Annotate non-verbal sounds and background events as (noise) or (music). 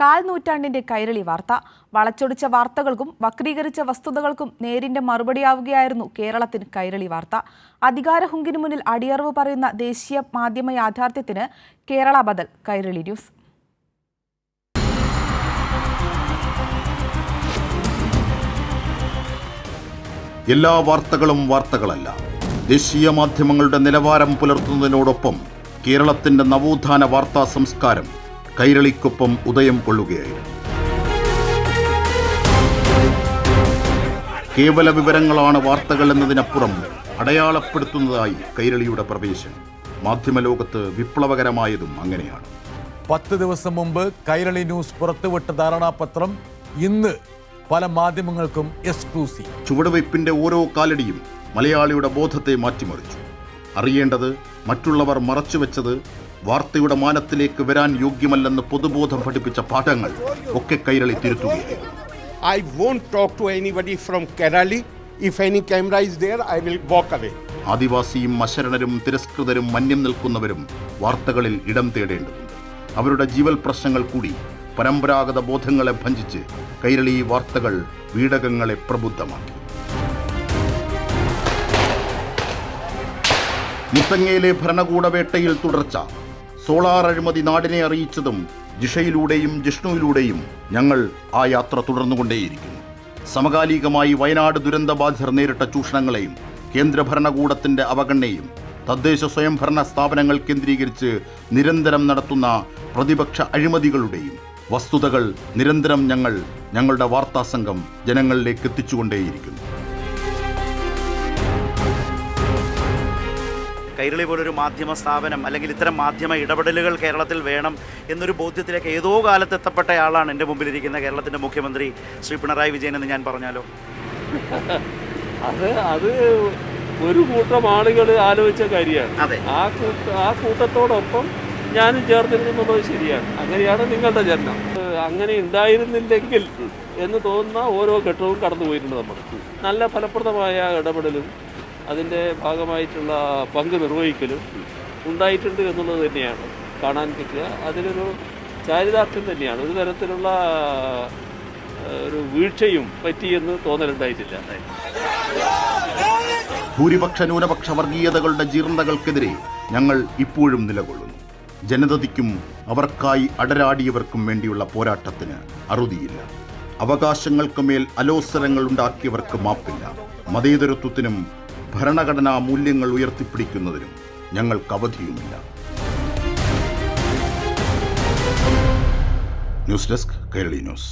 കാൽ നൂറ്റാണ്ടിന്റെ കൈരളി വാർത്ത. വളച്ചൊടിച്ച വാർത്തകൾക്കും വക്രീകരിച്ച വസ്തുതകൾക്കും നേരിന്റെ മറുപടിയാവുകയായിരുന്നു കേരളത്തിന് കൈരളി വാർത്ത. അധികാരഹുങ്കിന് മുന്നിൽ അടിയറവ് പറയുന്ന ദേശീയ മാധ്യമ യാഥാർത്ഥ്യത്തിന് കേരള ബദൽ കൈരളി ന്യൂസ്. എല്ലാ വാർത്തകളും വാർത്തകളല്ല. ദേശീയ മാധ്യമങ്ങളുടെ നിലവാരം പുലർത്തുന്നതിനോടൊപ്പം കേരളത്തിന്റെ നവോത്ഥാന വാർത്താ സംസ്കാരം കൈരളിക്കൊപ്പം ഉദയം കൊള്ളുകയായിരുന്നു. കേവല വിവരങ്ങളാണ് വാർത്തകൾ എന്നതിനപ്പുറം അടയാളപ്പെടുത്തുന്നതായി കൈരളിയുടെ പ്രവേശനം. മാധ്യമലോകത്ത് വിപ്ലവകരമായതും അങ്ങനെയാണ്. പത്ത് ദിവസം മുമ്പ് കൈരളി ന്യൂസ് പുറത്തുവിട്ട ധാരണാപത്രം ഇന്ന് പല മാധ്യമങ്ങൾക്കും എക്സ്ക്ലൂസീവ്. ചുവടുവയ്പ്പിന്റെ ഓരോ കാലടിയും മലയാളിയുടെ ബോധത്തെ മാറ്റിമറിച്ചു. അറിയേണ്ടത് മറ്റുള്ളവർ മറച്ചുവെച്ചത് വാർത്തയുടെ മാനത്തിലേക്ക് വരാൻ യോഗ്യമല്ലെന്ന് പൊതുബോധം പഠിപ്പിച്ച പാഠങ്ങൾ ഒക്കെ Kairali തിരുത്തുകയായിരുന്നു I won't talk to anybody from Kerala. If any camera is there, I will walk away. ആദിവാസിയും അശരണരും തിരസ്കൃതരും Manyam നിൽക്കുന്നവരും വാർത്തകളിൽ ഇടം തേടേണ്ടതുണ്ട് അവരുടെ ജീവൽ പ്രശ്നങ്ങൾ കൂടി പരമ്പരാഗത ബോധങ്ങളെ ഭഞ്ചിച്ച് കൈരളി വാർത്തകൾ വീടകങ്ങളെ പ്രബുദ്ധമാക്കി മുത്തങ്ങയിലെ ഭരണകൂടവേട്ടയിൽ തുടർച്ച സോളാർ അഴിമതി നാടിനെ അറിയിച്ചതും ജിഷയിലൂടെയും ജിഷ്ണുവിലൂടെയും ഞങ്ങൾ ആ യാത്ര തുടർന്നുകൊണ്ടേയിരിക്കുന്നു. സമകാലികമായി വയനാട് ദുരന്തബാധിതർ നേരിട്ട ചൂഷണങ്ങളെയും കേന്ദ്ര ഭരണകൂടത്തിന്റെ അവഗണനയും തദ്ദേശ സ്വയംഭരണ സ്ഥാപനങ്ങൾ കേന്ദ്രീകരിച്ച് നിരന്തരം നടത്തുന്ന പ്രതിപക്ഷ അഴിമതികളുടെയും വസ്തുതകൾ നിരന്തരം ഞങ്ങൾ ഞങ്ങളുടെ വാർത്താ സംഘം ജനങ്ങളിലേക്ക് എത്തിച്ചുകൊണ്ടേയിരിക്കുന്നു. കൈരളി പോലൊരു മാധ്യമ സ്ഥാപനം അല്ലെങ്കിൽ ഇത്തരം മാധ്യമ ഇടപെടലുകൾ കേരളത്തിൽ വേണം എന്നൊരു ബോധ്യത്തിലേക്ക് ഏതോ കാലത്ത് എത്തപ്പെട്ടയാളാണ് എന്റെ മുമ്പിലിരിക്കുന്ന കേരളത്തിന്റെ മുഖ്യമന്ത്രി ശ്രീ പിണറായി വിജയൻ എന്ന് ഞാൻ പറഞ്ഞാലോ? (laughs) അത് അത് ഒരു കൂട്ടം ആളുകൾ ആലോചിച്ച കാര്യമാണ്. അതെ. ആ കൂട്ട ആ കൂട്ടത്തോടൊപ്പം ഞാനും ചേർന്നിരുന്നുള്ളത് ശരിയാണ്. അങ്ങനെയാണ് നിങ്ങളുടെ ജന്മം ഏഹ് അങ്ങനെ ഉണ്ടായിരുന്നില്ലെങ്കിൽ എന്ന് തോന്നുന്ന ഓരോ ഘട്ടവും കടന്നു പോയിട്ടുണ്ട് നമ്മൾ. നല്ല ഫലപ്രദമായ ഇടപെടലും അതിന്റെ ഭാഗമായിട്ടുള്ള പങ്ക് നിർവഹിക്കലും ഉണ്ടായിട്ടുണ്ട് എന്നുള്ളത് തന്നെയാണ് കാണാൻ പറ്റുക. അതിലൊരു ചാരിതാർത്ഥ്യം തന്നെയാണ്. ഒരു തരത്തിലുള്ള ഒരു വീഴ്ചയും പറ്റിയെന്ന് തോന്നലുണ്ടായിട്ടില്ല. ഭൂരിപക്ഷ ന്യൂനപക്ഷ വർഗീയതകളുടെ ജീർണതകൾക്കെതിരെ ഞങ്ങൾ ഇപ്പോഴും നിലകൊള്ളുന്നു. ജനതയ്ക്കും അവർക്കായി അടരാടിയവർക്കും വേണ്ടിയുള്ള പോരാട്ടത്തിന് അറുതിയില്ല. അവകാശങ്ങൾക്ക് മേൽ അലോസരങ്ങൾ ഉണ്ടാക്കിയവർക്ക് മാപ്പില്ല. മതേതരത്വത്തിനും ഭരണഘടനാ മൂല്യങ്ങൾ ഉയർത്തിപ്പിടിക്കുന്നതിനും ഞങ്ങൾക്ക് അവധിയുമില്ല. News desk Kerali news.